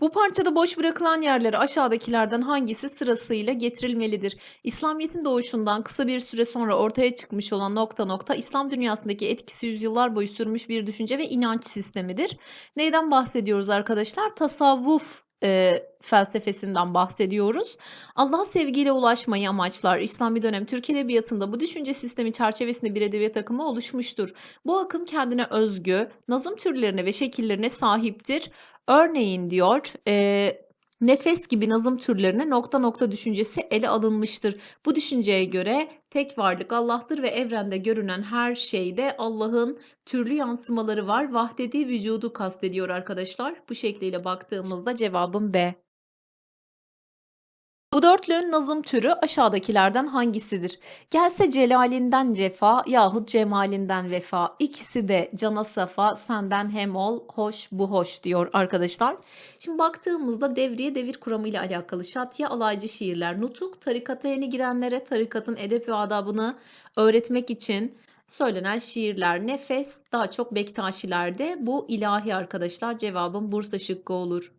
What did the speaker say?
Bu parçada boş bırakılan yerlere aşağıdakilerden hangisi sırasıyla getirilmelidir? İslamiyet'in doğuşundan kısa bir süre sonra ortaya çıkmış olan nokta nokta İslam dünyasındaki etkisi yüzyıllar boyu sürmüş bir düşünce ve inanç sistemidir. Neyden bahsediyoruz arkadaşlar? Tasavvuf e, felsefesinden bahsediyoruz. Allah'a sevgiyle ulaşmayı amaçlar. İslami dönem Türk Edebiyatı'nda bu düşünce sistemi çerçevesinde bir edebiyat akımı oluşmuştur. Bu akım kendine özgü, nazım türlerine ve şekillerine sahiptir. Örneğin diyor, e, nefes gibi nazım türlerine nokta nokta düşüncesi ele alınmıştır. Bu düşünceye göre tek varlık Allah'tır ve evrende görünen her şeyde Allah'ın türlü yansımaları var. Vahdedi vücudu kastediyor arkadaşlar. Bu şekliyle baktığımızda cevabım B. Bu dörtlünün nazım türü aşağıdakilerden hangisidir? Gelse celalinden cefa yahut cemalinden vefa. İkisi de cana safa senden hem ol hoş bu hoş diyor arkadaşlar. Şimdi baktığımızda devriye devir kuramıyla alakalı şatiye alaycı şiirler, nutuk tarikata yeni girenlere tarikatın edep ve adabını öğretmek için söylenen şiirler, nefes daha çok Bektaşilerde bu ilahi arkadaşlar cevabım Bursa şıkkı olur.